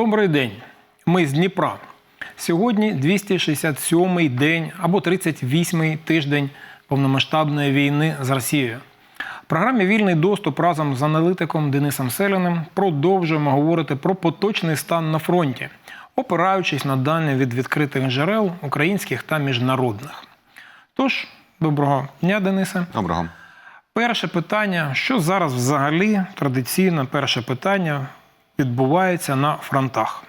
Добрий день. Ми з Дніпра. Сьогодні 267-й день або 38-й тиждень повномасштабної війни з Росією. В програмі Вільний доступ разом з аналітиком Денисом Селіним продовжуємо говорити про поточний стан на фронті, опираючись на дані від відкритих джерел українських та міжнародних. Тож, доброго дня, Денисе. Доброго. Перше питання: що зараз взагалі традиційно перше питання відбувається на фронтах?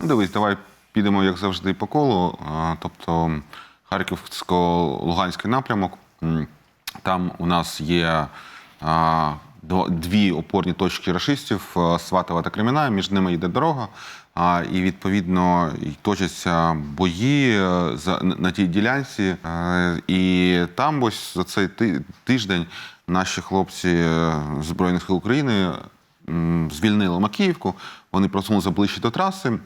Ну, дивись, давай підемо, як завжди, по колу. Тобто Харківсько-Луганський напрямок. Там у нас є дві опорні точки рашистів Сватова та Креміна, між ними йде дорога. І відповідно точаться бої е, на тій ділянці. Е, І там ось за цей тиждень наші хлопці е, Збройних сил України звільнили Макіївку, вони просунулися ближче до траси.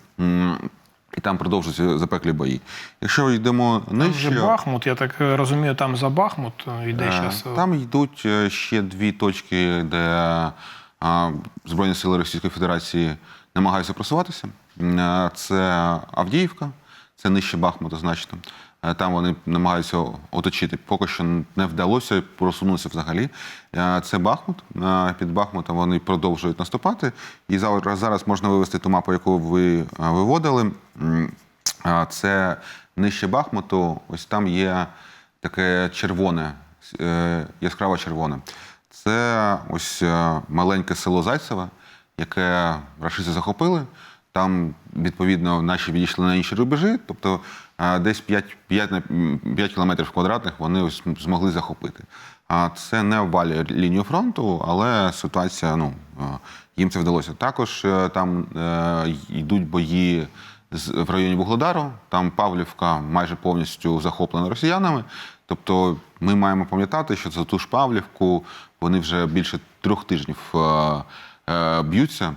І там продовжуються запеклі бої. Якщо йдемо нижче... Там вже Бахмут, я так е, розумію, там за Бахмут е, йде Е, зараз. Там йдуть е, ще дві точки, де Збройні сили Російської Федерації намагаються просуватися. Е, Це Авдіївка, це нижче Бахмута, значно. Е, Там вони намагаються оточити. Поки що не вдалося просунутися взагалі. Е, Це Бахмут. Е, Під Бахмутом вони продовжують наступати. І зараз можна вивести ту мапу, яку ви виводили. Це нижче Бахмуту. Ось там є таке червоне, яскраво червоне. Це ось маленьке село Зайцеве, яке рашисти захопили. Там, відповідно, наші відійшли на інші рубежі, тобто десь 5, 5, на 5 кілометрів квадратних вони змогли захопити. А це не обвалює лінію фронту, але ситуація, ну, е, їм це вдалося. Також е, там е, йдуть бої в районі Вугледару. Там Павлівка майже повністю захоплена росіянами. Тобто ми маємо пам'ятати, що за ту ж Павлівку вони вже більше трьох тижнів б'ються.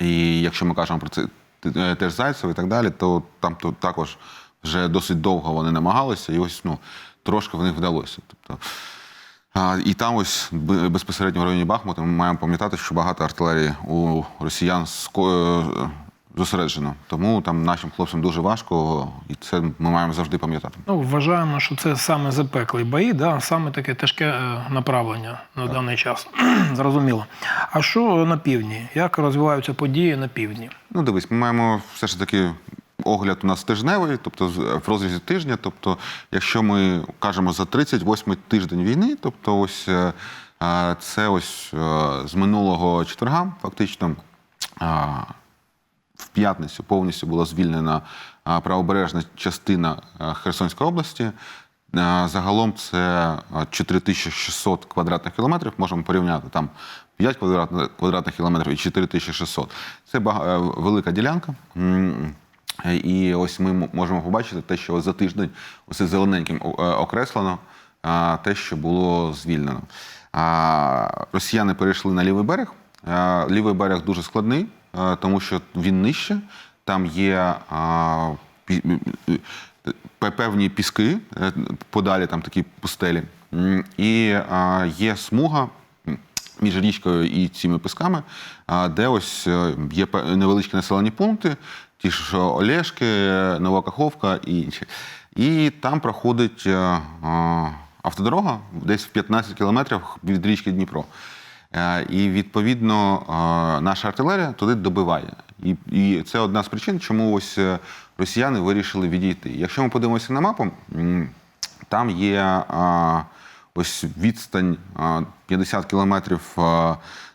І якщо ми кажемо про це теж Зайцев і так далі, то там то також вже досить довго вони намагалися, і ось ну, трошки в них вдалося. Тобто, а, і там ось безпосередньо в районі Бахмута ми маємо пам'ятати, що багато артилерії у росіян е, зосереджено. Тому там нашим хлопцям дуже важко, і це ми маємо завжди пам'ятати. Ну, вважаємо, що це саме запеклі бої, да? саме таке тяжке е, направлення на даний час. Зрозуміло. А що на півдні? Як розвиваються події на півдні? Ну, дивись, ми маємо все ж таки огляд у нас тижневий, тобто в розрізі тижня. Тобто, якщо ми кажемо за 38-й тиждень війни, тобто ось е, е, це ось з минулого четверга, фактично. В п'ятницю повністю була звільнена правобережна частина Херсонської області. Загалом це е, 4600 квадратних кілометрів. Можемо порівняти там 5 квадратних, кілометрів і 4600. Це е, велика ділянка. І ось ми можемо побачити те, що за тиждень ось зелененьким е, окреслено те, що було звільнено. Росіяни перейшли на лівий берег. Лівий берег дуже складний, тому що він нижче. Там є а, певні піски, е, подалі там такі пустелі. І є смуга між річкою і цими пісками, де ось е, є невеличкі населені пункти, ті ж Олешки, Нова Каховка і інші. І там проходить е, автодорога десь в 15 кілометрів від річки Дніпро. Е, І відповідно е, наша артилерія туди добиває. І, і це одна з причин, чому ось е, росіяни вирішили відійти. Якщо ми подивимося на мапу, там є ось відстань 50 кілометрів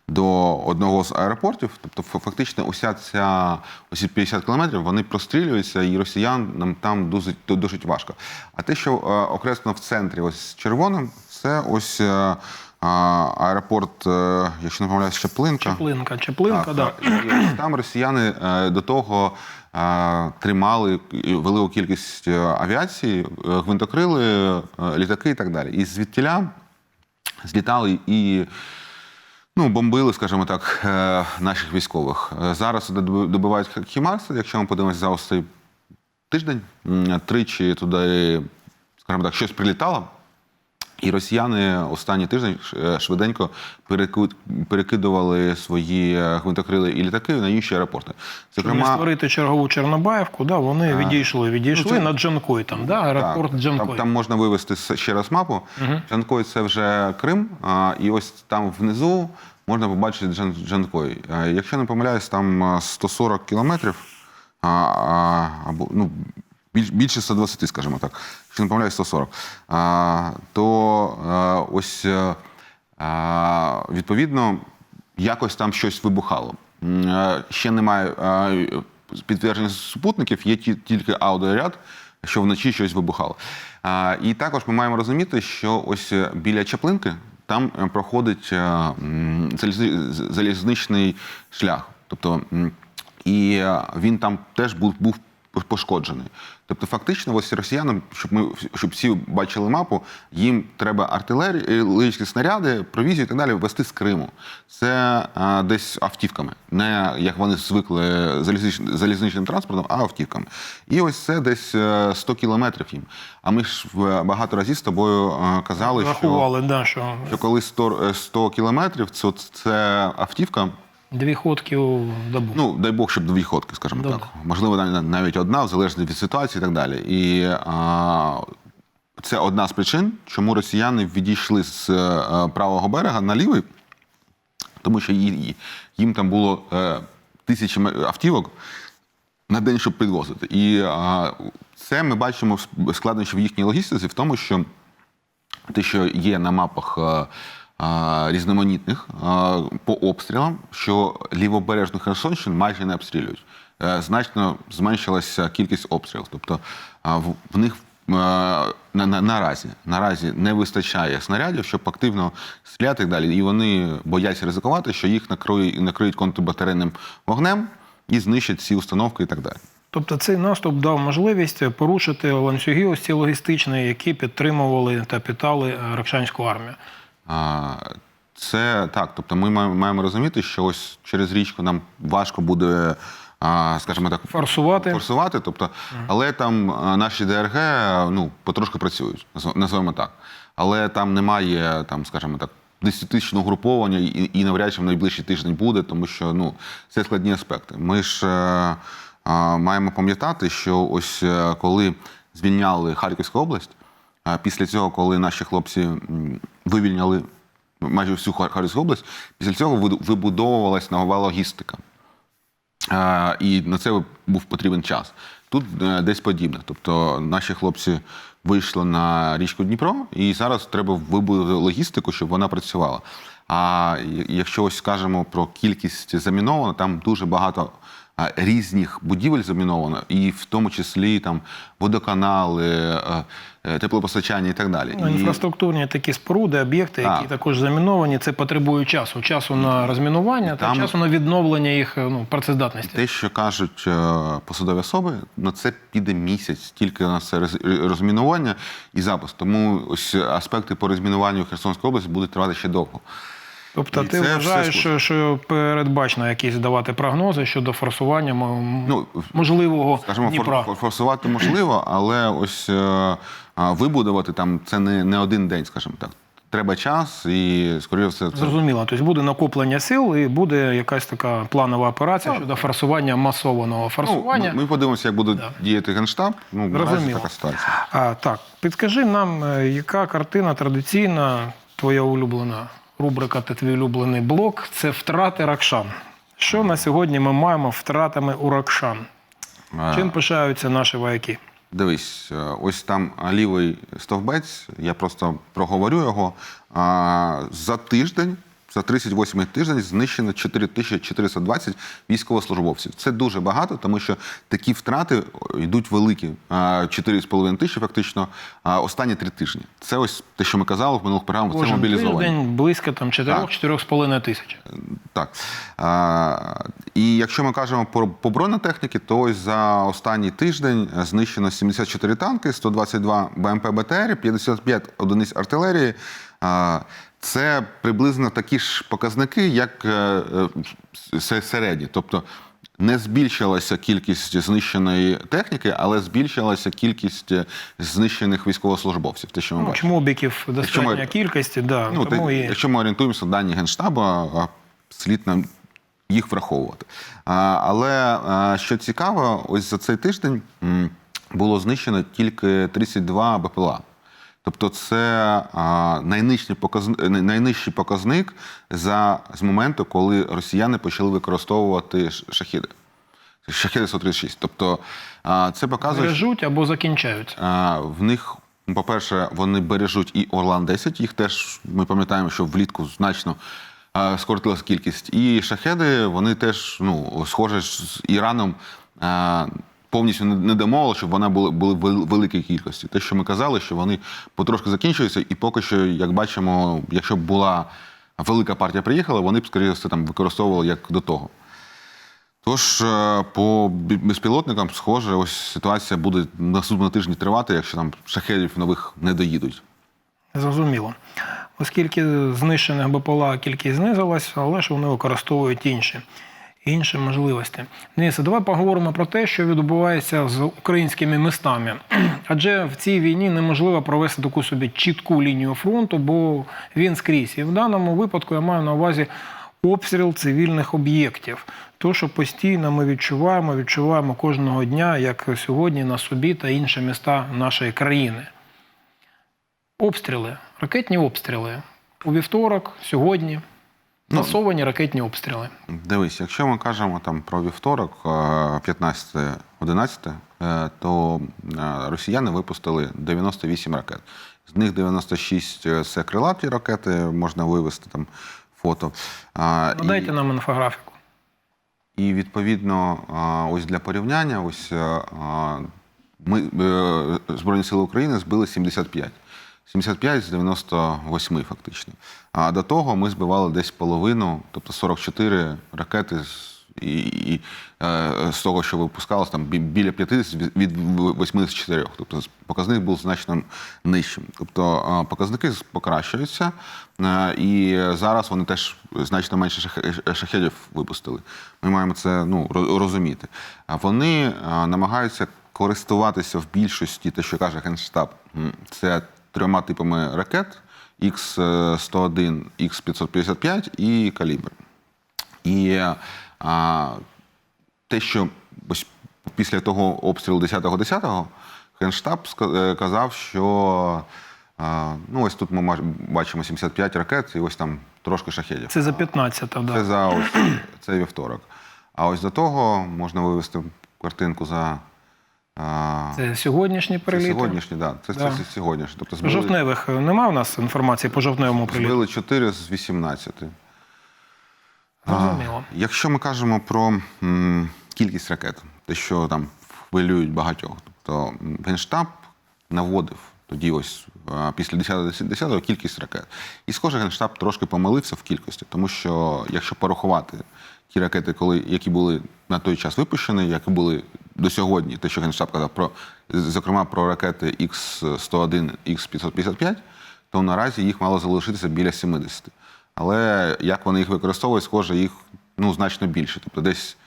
до одного з аеропортів. Тобто, фактично, уся ця ось 50 кілометрів вони прострілюються, і росіянам там дуже, дуже важко. А те, що окреслено в центрі, ось червоним, це ось. А, Аеропорт, е, якщо не помиляюсь, Чаплинка. Чеплинка, Чеплинка, Так, да. так. І там росіяни е, до того е, тримали велику кількість авіації, гвинтокрили, літаки і так далі. І звідтіля злітали і ну, бомбили, скажімо так, наших військових. Зараз добивають Хімарса, якщо ми подивимося за ось цей тиждень, тричі туди, скажімо так, щось прилітало. І росіяни останній тиждень е, швиденько перекидували свої е, гвинтокрили і літаки на інші аеропорти. Щоб не Зокрема, створити чергову Чорнобаївку, да, вони відійшли. Відійшли Ну, це- на Джанкой, там, да, аеропорт Так, Джанкой. Там, там можна вивести ще раз мапу. Джанкой це вже Крим, а, і ось там внизу можна побачити Джан, Джанкой. А, Якщо не помиляюсь, там а, 140 кілометрів, а, а, або ну, більш, більше 120, скажімо так. Якщо не помиляюсь, 140. А, то а, ось е, відповідно якось там щось вибухало. Е, Ще немає е, підтвердження супутників, є ті- тільки аудіоряд, що вночі щось вибухало. І також ми маємо розуміти, що ось е, біля Чаплинки там е, проходить е, залізничний шлях. Тобто, і е, він там теж був, був пошкоджений. Тобто, фактично, ось росіянам, щоб ми щоб всі бачили мапу, їм треба артилерійські снаряди, провізію і так далі вести з Криму. Це а, десь автівками, не як вони звикли залізнич- залізничним транспортом, а автівками. І ось це десь е, 100 кілометрів їм. А ми ж е, багато разів з тобою е, казали, що, да, що що коли 100, е, 100 кілометрів, це, це автівка. Дві ходки у добу. Ну, дай Бог, щоб дві ходки, скажімо Да-да. так. Можливо, навіть одна, в залежності від ситуації і так далі. І а, це одна з причин, чому росіяни відійшли з е, правого берега на лівий, тому що їм там було е, тисячі автівок на день, щоб підвозити. І а, це ми бачимо в складнощі в їхній логістиці в тому, що те, що є на мапах е, різноманітних по обстрілам, що лівобережну Херсонщину майже не обстрілюють. Е, Значно зменшилася кількість обстрілів. Тобто в, в них е, на, на, наразі, наразі не вистачає снарядів, щоб активно стріляти і далі. І вони бояться ризикувати, що їх накриють, накриють контрбатарейним вогнем і знищать ці установки і так далі. Тобто цей наступ дав можливість порушити ланцюги ось ці логістичні, які підтримували та питали е, Ракшанську армію. А, Це так. Тобто ми маємо розуміти, що ось через річку нам важко буде, скажімо так, Форсувати. форсувати. Тобто, але там наші ДРГ ну, потрошки працюють, називаємо так. Але там немає, там, скажімо так, десятитисячного угруповання і, і навряд чи в найближчий тиждень буде, тому що ну, це складні аспекти. Ми ж е, а, маємо пам'ятати, що ось е, коли звільняли Харківську область, а після цього, коли наші хлопці вивільняли майже всю Хар- Харківську область, після цього вибудовувалась нова логістика. І на це був потрібен час. Тут е, десь подібне. Тобто наші хлопці вийшли на річку Дніпро, і зараз треба вибудувати логістику, щоб вона працювала. А якщо ось скажемо про кількість заміновано, там дуже багато різних будівель заміновано, і в тому числі там водоканали, е, е, теплопостачання і так далі. Ну, Інфраструктурні такі споруди, об'єкти, які Так. також заміновані, це потребує часу. Часу на розмінування та часу на відновлення їх ну, працездатності. Те, що кажуть е, посадові особи, на це піде місяць тільки на це розмінування і запуск. Тому ось аспекти по розмінуванню Херсонської області будуть тривати ще довго. Тобто І ти вважаєш, що, що передбачено якісь давати прогнози щодо форсування Ну, можливого Скажімо, Дніпра? фор- фор- форсувати можливо, але ось е, вибудувати там це не, не один день, скажімо так. Треба час і, скоріше все, це Зрозуміло, тобто буде накоплення сил і буде якась така планова операція щодо форсування масованого ну, форсування. ми, ми подивимося, як буде Да. діяти генштаб. Ну, Зрозуміло. така ситуація. А, так, підкажи нам, е, яка картина традиційна, твоя улюблена рубрика та твій улюблений блок це втрати Ракшан. Що на сьогодні ми маємо втратами у Ракшан? Чим пишаються наші вояки? Дивись, ось там лівий стовбець, я просто проговорю його. За тиждень, за 38 тиждень, знищено 4420 військовослужбовців. Це дуже багато, тому що такі втрати йдуть великі. 4,5 тисячі фактично останні три тижні. Це ось те, що ми казали в минулих програмах, це мобілізовані. близько там 4-4,5 тисяч. Так. І якщо ми кажемо про бронетехніки, то ось за останній тиждень знищено 74 танки, 122 БМП БТР, 55 одиниць артилерії. Це приблизно такі ж показники, як е, е, середні. Тобто не збільшилася кількість знищеної техніки, але збільшилася кількість е, знищених військовослужбовців. Те, що ми Ну, бачимо. чмобіків достатня ми- кількості, да, Ну, тому те- і Якщо ми орієнтуємося на дані Генштабу, слід нам їх враховувати. А, Але а, що цікаво, ось за цей тиждень було знищено тільки 32 БПЛА. Тобто це найнижчий, показник, найнижчий показник за, з моменту, коли росіяни почали використовувати шахіди. Шахіди 136. Тобто це показує, бережуть або закінчаються. а, В них, по-перше, вони бережуть і Орлан 10. Їх теж ми пам'ятаємо, що влітку значно скоротилась кількість. І шахеди, вони теж, ну, схоже з Іраном. Повністю не домовили, щоб вона була були в великій кількості. Те, що ми казали, що вони потрошки закінчуються, і поки що, як бачимо, якщо б була велика партія приїхала, вони б скоріше все там використовували як до того. Тож е, по безпілотникам, схоже, ось ситуація буде наступного тижні тривати, якщо там шахедів нових не доїдуть. Зрозуміло. Оскільки знищених БПЛА кількість знизилась, але ж вони використовують інші, інші можливості. Денисе, давай поговоримо про те, що відбувається з українськими містами. Адже в цій війні неможливо провести таку собі чітку лінію фронту, бо він скрізь. І в даному випадку я маю на увазі обстріл цивільних об'єктів. То, що постійно ми відчуваємо, відчуваємо кожного дня, як сьогодні на собі та інші міста нашої країни. Обстріли, ракетні обстріли. У вівторок, сьогодні Ну, масовані ракетні обстріли. Дивись, якщо ми кажемо там про вівторок, е, 15-11, е, то е, росіяни випустили 98 ракет. З них 96 – це крилаті ракети, можна вивести там фото. А, і- нам інфографіку. І відповідно, ось для порівняння, ось ми е, Збройні Сили України збили 75. 75 з 98 фактично. А до того ми збивали десь половину, тобто 44 ракети з. І, і е, з того, що випускалось, там біля 50 від- від 84. Тобто показник був значно нижчим. Тобто е, показники покращуються, е, і зараз вони теж значно менше шах- шахедів випустили. Ми маємо це ну, розуміти. Вони намагаються користуватися в більшості, те, що каже Генштаб, це трьома типами ракет: Х-101, Х-555 і калібр. І а, те, що ось після того обстрілу 10-10 Генштаб е, казав, що а, ну, ось тут ми бачимо 75 ракет і ось там трошки шахедів. Це за 15-та, Це за ось цей вівторок. А ось до того можна вивести картинку за Це сьогоднішні це сьогоднішні, да, це, Да. це сьогоднішні. Тобто збили, Жовтневих немає у нас інформації по жовтневому приліту? збили 4 з 18. Зрозуміло. Якщо ми кажемо про м, кількість ракет, те, що там хвилюють багатьох, тобто Генштаб наводив тоді ось після 10-10 кількість ракет. І схоже, Генштаб трошки помилився в кількості, тому що якщо порахувати ті ракети, коли, які були на той час випущені, які були до сьогодні, те, що Генштаб казав, про, зокрема про ракети Х-101, Х-555, то наразі їх мало залишитися біля 70. Але як вони їх використовують, схоже, їх ну, значно більше. Тобто десь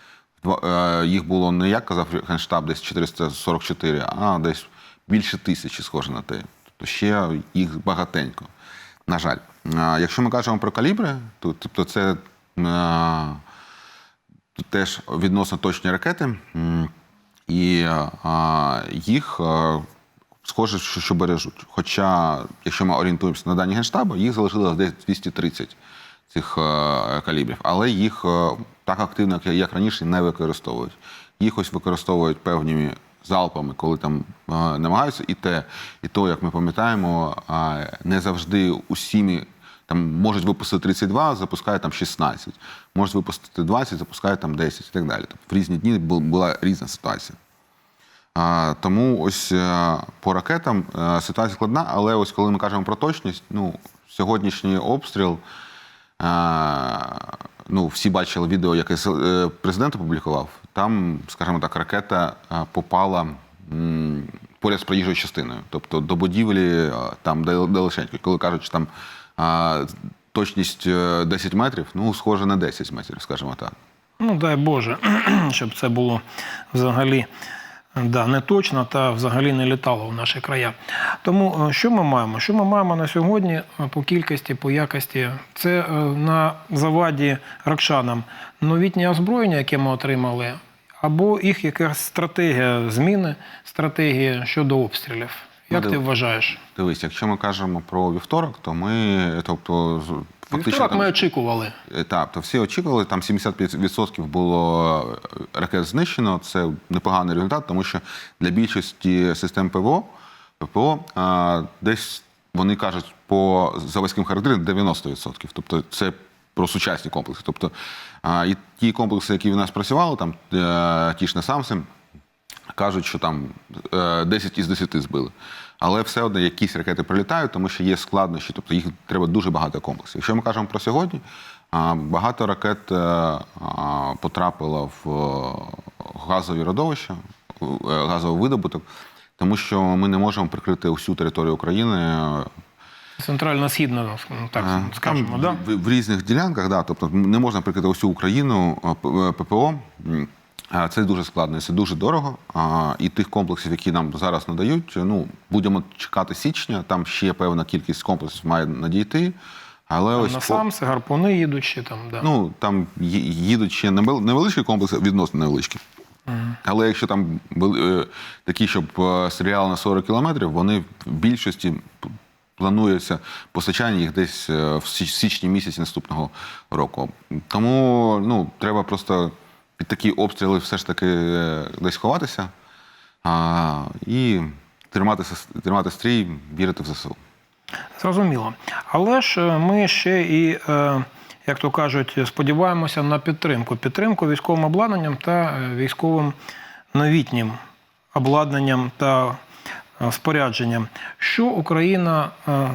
е, їх було не як казав Генштаб, десь 444, а десь більше тисячі, схоже на те. Тобто ще їх багатенько. На жаль. Якщо ми кажемо про калібри, то тобто це е, теж відносно точні ракети, і а, їх а, схоже, що, що бережуть. Хоча, якщо ми орієнтуємося на дані Генштабу, їх залишилось десь 230 цих калібрів, але їх так активно, як, раніше, не використовують. Їх ось використовують певними залпами, коли там е, намагаються, і те, і то, як ми пам'ятаємо, а, не завжди усіми там можуть випустити 32, запускають там 16. Можуть випустити 20, запускають там 10 і так далі. Тобто в різні дні бу- була різна ситуація. Тому ось е, по ракетам е, ситуація складна, але ось коли ми кажемо про точність, ну, сьогоднішній обстріл, е, ну, всі бачили відео, яке президент опублікував. Там, скажімо так, ракета попала поряд з проїжджою частиною, тобто до будівлі там де- далеченько. Коли кажуть, що там точність е, 10 метрів, ну, схоже на 10 метрів, скажімо так. Ну, дай Боже, щоб це було взагалі да, не точно та взагалі не літало в наші края. Тому е, що ми маємо? Що ми маємо на сьогодні е, по кількості, по якості? Це е, на заваді ракшанам новітнє озброєння, яке ми отримали, або їх якась стратегія зміни стратегії щодо обстрілів. Як Ну, ти вважаєш? Дивись, якщо ми кажемо про вівторок, то ми, тобто, фактично там, ми очікували. Е, Так, то всі очікували, там 75% було е, ракет знищено. Це непоганий результат, тому що для більшості систем ПВО, ППО а, десь вони кажуть по заводським характерам 90%. Тобто це про сучасні комплекси. Тобто а, і ті комплекси, які в нас працювали, там е, ті ж не самси, кажуть, що там е, 10 із 10 збили. Але все одно якісь ракети прилітають, тому що є складнощі, тобто їх треба дуже багато комплексів. Якщо ми кажемо про сьогодні, багато ракет е, потрапило в е, газові родовища, е, газовий видобуток, тому що ми не можемо прикрити усю територію України. Центрально-східно, ну, так скажемо, да? в, різних ділянках, да, тобто не можна прикрити усю Україну ППО. А Це дуже складно, це дуже дорого. І тих комплексів, які нам зараз надають, ну будемо чекати січня. Там ще певна кількість комплексів має надійти. Але ось На по- самси, гарпуни їдуть ще там. Да. Ну там їдуть ще невел- невеличкі комплекси, відносно невеличкі. Але якщо там були, е, такі, щоб е, стріляли на 40 кілометрів, вони в більшості планується постачання їх десь е, в січні місяці наступного року. Тому ну, треба просто під такі обстріли все ж таки е, десь ховатися а, і триматися, тримати стрій, вірити в ЗСУ. Зрозуміло. Але ж е, ми ще і, е, як то кажуть, сподіваємося на підтримку. Підтримку військовим обладнанням та військовим новітнім обладнанням та спорядженням. Що Україна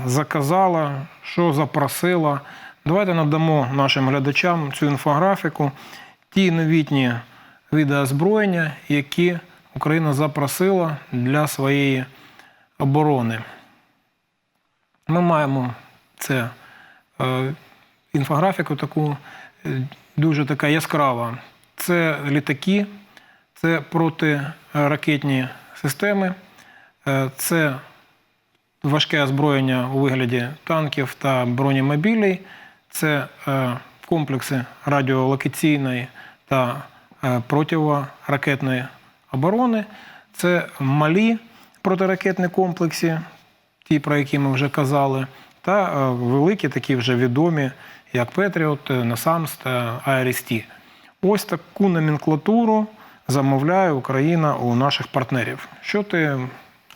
заказала, що запросила. Давайте надамо нашим глядачам цю інфографіку, ті новітні види озброєння, які Україна запросила для своєї оборони. Ми маємо це е, інфографіку таку е, дуже така яскрава. Це літаки, це протиракетні системи, е, це важке озброєння у вигляді танків та бронемобілей, це комплекси радіолокаційної та е, противоракетної оборони, це малі протиракетні комплекси, ті, про які ми вже казали, та е, великі, такі вже відомі, як Петріот, Насамс та IRST. Ось таку номенклатуру замовляє Україна у наших партнерів. Що ти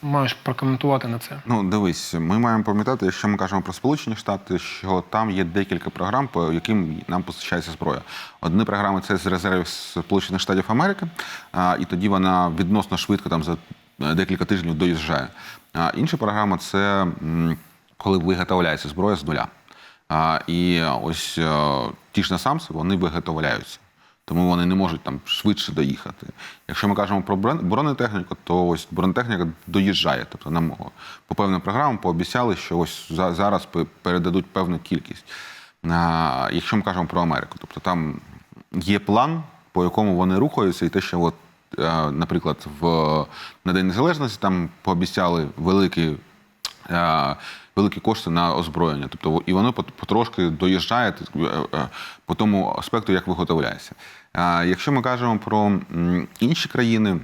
маєш прокоментувати на це? Ну, дивись, ми маємо пам'ятати, якщо ми кажемо про Сполучені Штати, що там є декілька програм, по яким нам постачається зброя. Одні програми це з резервів Сполучених Штатів Америки, і тоді вона відносно швидко там за е, декілька тижнів доїжджає. А інша програма це коли виготовляється зброя з нуля. І ось е, ті ж насамси, вони виготовляються. Тому вони не можуть там швидше доїхати. Якщо ми кажемо про бронетехніку, то ось бронетехніка доїжджає. Тобто нам по певним програмам пообіцяли, що ось зараз передадуть певну кількість. Якщо ми кажемо про Америку, тобто там є план, по якому вони рухаються, і те, що от, е, наприклад, в на День Незалежності там пообіцяли великий е, великі кошти на озброєння. Тобто і воно потрошки доїжджає е, е, по тому аспекту, як виготовляється. Якщо ми кажемо про інші країни,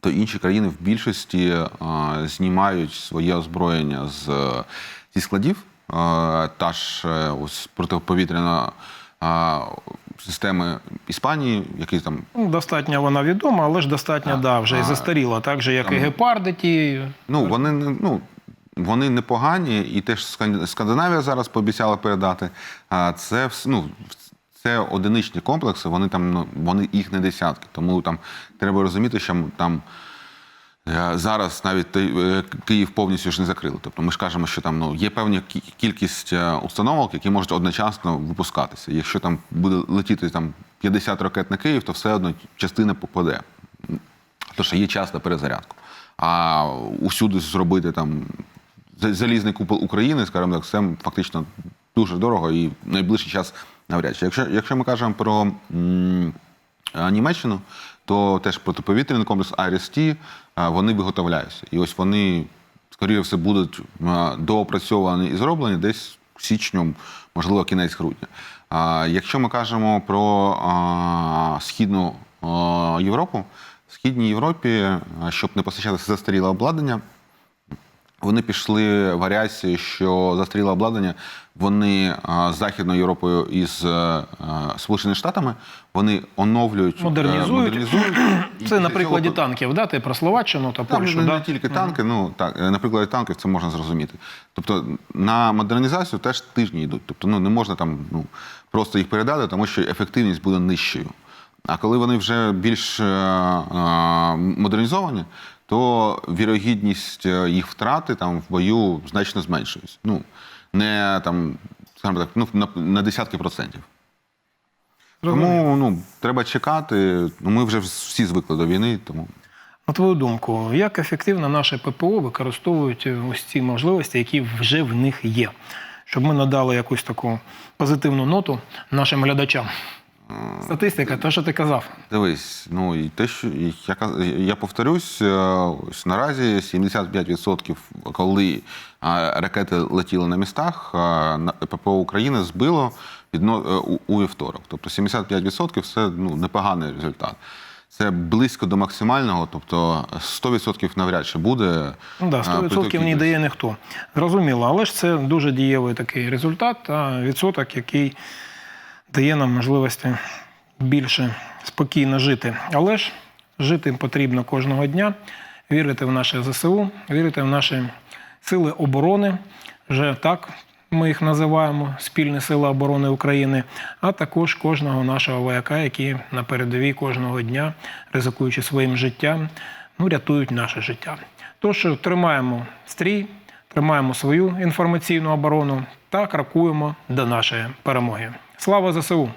то інші країни в більшості е, знімають своє озброєння з, зі складів. Та ж ось протиповітряна системи Іспанії, які там Ну, достатньо вона відома, але ж достатньо да, вже і застаріла, так же, як і гепарди ті. Ну, вони ну, вони непогані, і теж Скан- Скандинавія зараз пообіцяла передати. А це ну, це одиничні комплекси, вони там ну, вони їх не десятки. Тому там треба розуміти, що там. е, Зараз навіть е, Київ повністю ж не закрили. Тобто ми ж кажемо, що там ну є певна кількість е, установок, які можуть одночасно випускатися. Якщо там буде летіти там 50 ракет на Київ, то все одно частина попаде. Що є час на перезарядку. А усюди зробити там залізний купол України, скажімо так, це фактично дуже дорого і найближчий час навряд чи. Якщо, якщо ми кажемо про м, Німеччину, то теж протиповітряний комплекс IRIS-T, вони виготовляються. І ось вони, скоріше все, будуть доопрацьовані і зроблені десь січнем, можливо, кінець грудня. Якщо ми кажемо про а, східну а, Європу, в східній Європі, щоб не постачати застаріле обладнання, вони пішли варіації, що застаріле обладнання вони з Західною Європою і з е, е, Сполученими Штатами вони оновлюють, е, Модернізують. модернізують. Це на прикладі цього- танків, да? ти про Словаччину та Польщу. не, да? не тільки танки, ну так, е, на прикладі танків це можна зрозуміти. Тобто на модернізацію теж тижні йдуть. Тобто, ну не можна там ну, просто їх передати, тому що ефективність буде нижчою. А коли вони вже більш е, е, модернізовані, то вірогідність е, їх втрати там в бою значно зменшується. Ну не там, скажімо так, ну на, на десятки процентів. Тому ну, треба чекати. Ну, ми вже всі звикли до війни, тому. На твою думку, як ефективно наше ППО використовують ось ці можливості, які вже в них є, щоб ми надали якусь таку позитивну ноту нашим глядачам? Статистика, те, що ти казав. Дивись, ну і те, що я, я повторюсь, е, ось наразі 75%, коли ракети летіли на містах, на- ППО України збило відно, е, у, у вівторок. Тобто 75% це ну, непоганий результат. Це близько до максимального, тобто 100% навряд чи буде. Ну да, 100% такій не дає ніхто. Зрозуміло, але ж це дуже дієвий такий результат, та відсоток, який дає нам можливості більше спокійно жити. Але ж жити потрібно кожного дня, вірити в наше ЗСУ, вірити в наші сили оборони. Вже так ми їх називаємо спільні сили оборони України, а також кожного нашого вояка, які на передовій кожного дня, ризикуючи своїм життям, ну, рятують наше життя. Тож тримаємо стрій, тримаємо свою інформаційну оборону та крокуємо до нашої перемоги. Слава ЗСУ!